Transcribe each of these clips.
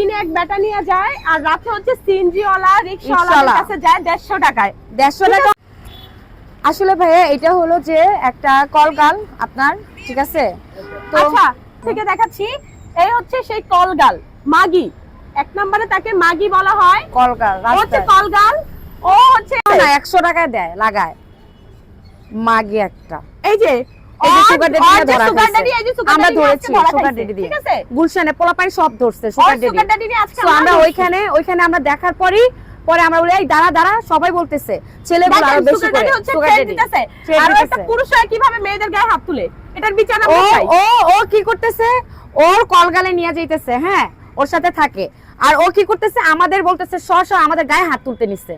দিনে এক বেটা নিয়ে যায় আর রাতে হচ্ছে সিএনজি ওয়ালা রিক্সাওয়ালাদের কাছে যায় দেড়শো টাকায়। দেড়শো টাকা। আসলে ভাইয়া এটা হলো যে একটা কলগাল আপনার ঠিক আছে? তো আচ্ছা থেকে দেখাচ্ছি। এই হচ্ছে সেই কলগাল মাগি। এক নম্বরে তাকে মাগি বলা হয়। কলগাল হচ্ছে কলগাল ও হচ্ছে না একশো টাকায় দেয় লাগায়। মাগি একটা। এই যে আমরা ধরেছি সুগার ডেডি দিয়ে। গুলশানে পোলাপাই সব ধরছে সুগার ডেডি sugar daddy নিয়ে আজকে তো আমরা ওইখানে ওইখানে আমরা দেখার পরই পরে আমরা বলি এই দাঁড়া দাঁড়া সবাই বলতেছে ছেলেগুলো আরও বেশি করে সুগার ডেডি আর একটা পুরুষ কীভাবে মেয়েদের গায়ে হাত তুলে? এটার বিচার ও আমরা চাই। ও ও কি করতেছে? ওর কলগালে নিয়ে যাইতেছে হ্যাঁ ওর সাথে থাকে। আর ও কি করতেছে? আমাদের বলতেছে স আমাদের গায়ে হাত তুলতে নিচ্ছে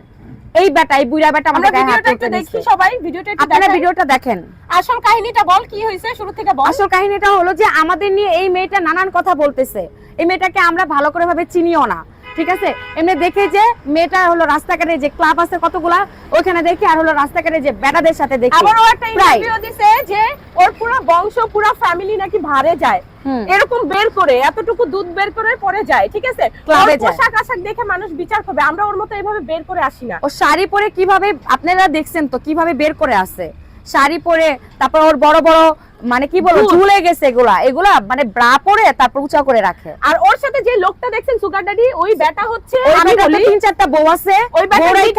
এই বেটা এই বুড়া বেটা আমাদের ভিডিওটা একটু দেখি সবাই ভিডিওটা একটু আপনারা ভিডিওটা দেখেন। আসল কাহিনীটা বল কি হয়েছে শুরু থেকে বল। আসল কাহিনীটা হলো যে আমাদের নিয়ে এই মেয়েটা নানান কথা বলতেছে। এই মেয়েটাকে আমরা ভালো করে ভাবে চিনিও না। ঠিক আছে? এমনি দেখে যে মেয়েটা হলো রাস্তাঘাটে যে ক্লাব আছে কতগুলা ওইখানে দেখি আর হলো রাস্তাঘাটে যে বেটাদের সাথে দেখি। আবারও একটা ইন্টারভিউ দিছে যে ওর পুরো বংশ পুরো ফ্যামিলি নাকি ভারে যায়। এরকম বের করে এতটুকু দুধ বের করে পরে যায় ঠিক আছে? ক্লাবে যায়। পোশাক আশাক দেখে মানুষ বিচার করবে। আমরা ওর মতো এইভাবে বের করে আসি না। ও শাড়ি পরে কীভাবে আপনারা দেখছেন তো কীভাবে বের করে আসে? শাড়ি পরে তারপর ওর বড় বড় মানে কি বলব। ঝুলে গেছে এগুলা এগুলা মানে ব্রা পরে তারপর উঁচা করে রাখে। আর ওর সাথে যে লোকটা দেখছেন সুগার ড্যাডি ওই বেটা হচ্ছে আমি বলি তিন চারটা বউ আছে ওই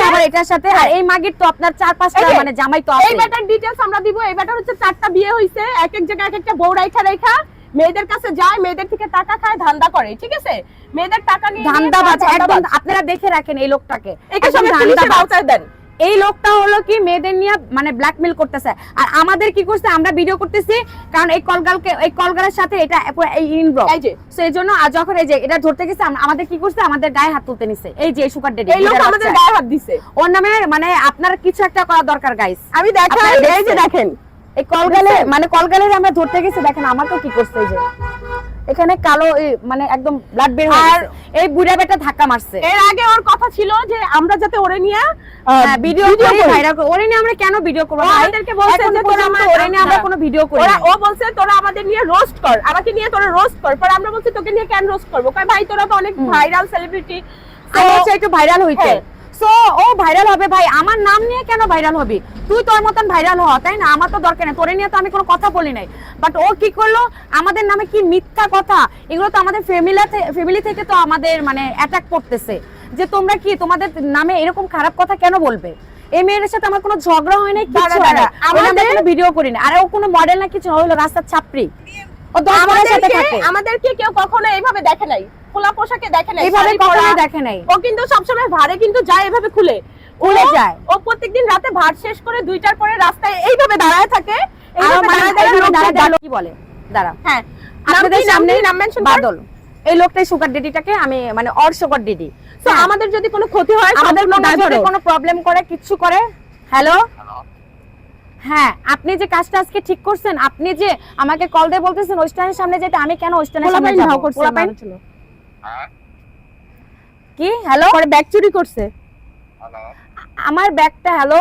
খাবার এটার সাথে আর এই মাগির তো আপনার চার পাঁচটা মানে জামাই তো এই আছে। বেটার ডিটেলস আমরা দিব এই বেটার হচ্ছে চারটা বিয়ে হইছে এক এক জায়গায় এক একটা বউ রাইখা রাইখা মেয়েদের কাছে যায় মেয়েদের থেকে টাকা খায় ধান্দা করে ঠিক আছে? মেয়েদের টাকা নিয়ে নিয়ে ধান্দাবাজ একদম আপনারা দেখে রাখেন এই লোকটাকে। একে সবাই পুলিশের আওতায় দেন। এই লোকটা হলো কি মেয়েদের নিয়ে মানে ব্ল্যাকমেল করতেছে। আর আমাদের কি করছে? আমরা ভিডিও করতেছি কারণ এই কলগালকে এই কলগালের সাথে এটা এই ইনব্লক এই যে সেই জন্য আর যখন এই যে এটা ধরতে গেছে আমাদের কি করছে? আমাদের গায়ে হাত তুলতে নিছে। এই যে সুগার ডেডি এই লোক আমাদের গায়ে হাত দিছে। ওর নামে মানে আপনার কিছু একটা করা দরকার গাইস আমি দেখাই এই যে দেখেন। এই কলগালে মানে কলগালে আমরা ধরতে গেছি দেখেন আমাকেও কি করছে এই যে। এখানে কালো মানে একদম ব্লাড বের আর- এই বুড়া বেটা ধাক্কা মারছে। এর আগে ওর কথা ছিল যে আমরা যাতে ওরে নিয়ে হ্যাঁ, ভিডিও করি ভাইরাল করি। ওরে নিয়ে আমরা কেন ভিডিও করব আমাদেরকে বলছে যে তোরা আমার- ওরে নিয়ে আমরা হ্যাঁ। কোনো ভিডিও করি ওরা ও বলছে তোরা আমাদের নিয়ে রোস্ট কর। আমাকে নিয়ে তোরা রোস্ট কর। পর আমরা বলছি তোকে নিয়ে কেন রোস্ট করব? কয় ভাই তোরা তো অনেক ভাইরাল সেলিব্রিটি আমি হচ্ছে একটু ভাইরাল হইতে হ্যাঁ। সো ও ভাইরাল হবে ভাই। আমার নাম নিয়ে কেন ভাইরাল হবি? তুই তোর মতন ভাইরাল তাই না? আমার তো দরকার নেই। তোরে নিয়ে তো আমি কোনো কথা বলি নাই। বাট ও কি করল? আমাদের নামে কি মিথ্যা কথা? এগুলো তো আমাদের ফ্যামিলি ফ্যামিলি থেকে তো আমাদের মানে অ্যাটাক করতেছে। যে তোমরা কি তোমাদের নামে এরকম খারাপ কথা কেন বলবে? এই মেয়ের সাথে আমার কোনো ঝগড়া হয় নাই? কিছু হয় না দাঁড়া, আমাদের আমাদের- কোনো ভিডিও করি না আর ও কোনো মডেল না কিছু হলো রাস্তার ও সাথে থাকে। আমাদেরকে কেউ কখনো এইভাবে দেখে নাই। খোলা পোশাকে দেখে নাই এইভাবে কখনো দেখে নাই। ও কিন্তু সবসময় ভারে কিন্তু যায় এভাবে খুলে। খুলে যায়। ও প্রত্যেকদিন রাতে ভাত শেষ করে দুইটার পরে রাস্তায় এইভাবে দাঁড়ায় থাকে। এইভাবে মানে কি বলে? দাঁড়া। হ্যাঁ। আপনাদের সামনে নাম মেনশন বাদল। এই লোকটাই সুগার ডেডিটাকে আমি মানে অর সুগার ডেডি। তো আমাদের যদি কোনো ক্ষতি হয় আমাদের কোনো যদি কোনো প্রবলেম করে কিচ্ছু করে। হ্যালো হ্যাঁ আপনি যে কাজটা আজকে ঠিক করছেন আপনি যে আমাকে কল দিয়ে বলতেছেন ওই ওয়েস্টার্নের সামনে যেতে আমি কেন ওয়েস্টার্নের সামনে পোলাপাইন? যাব কি? হ্যালো? আমার ব্যাগ চুরি করছে। আমার ব্যাগটা হ্যালো?